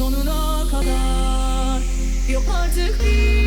sonuna kadar. Yok artık bir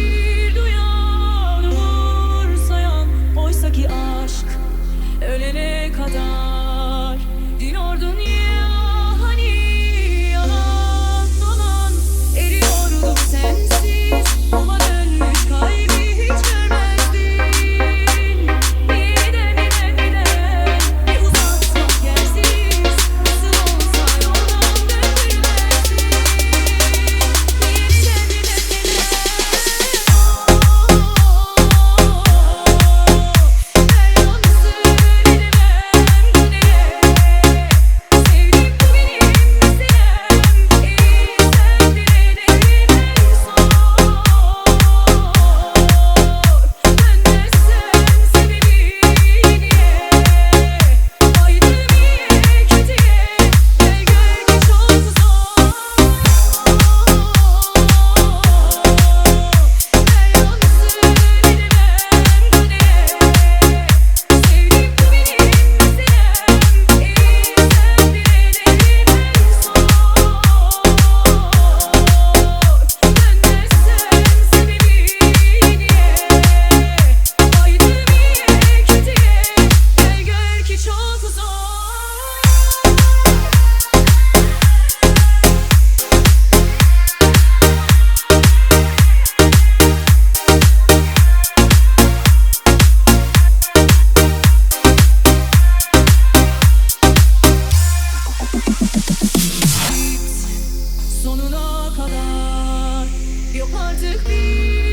yok artık bir